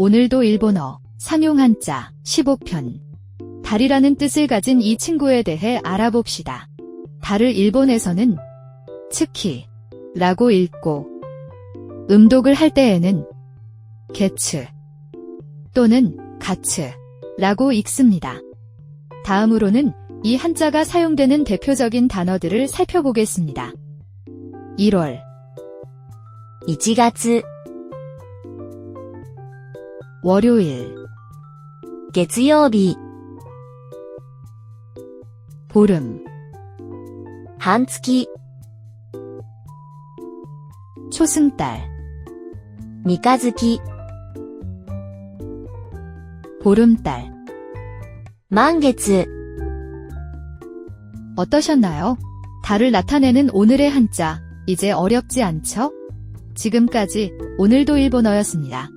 오늘도 일본어 상용 한자 15편 달이라는 뜻을 가진 이 친구에 대해 알아봅시다. 달을 일본에서는 츠키 라고 읽고 음독을 할 때에는 게츠 또는 가츠 라고 읽습니다. 다음으로는 이 한자가 사용되는 대표적인 단어들을 살펴보겠습니다. 1월 1月、 월요일 月曜日、 보름 半月、 초승달 三日月、 보름달満月、 어떠셨나요? 달을 나타내는 오늘의 한자 이제 어렵지 않죠? 지금까지 오늘도 일본어였습니다.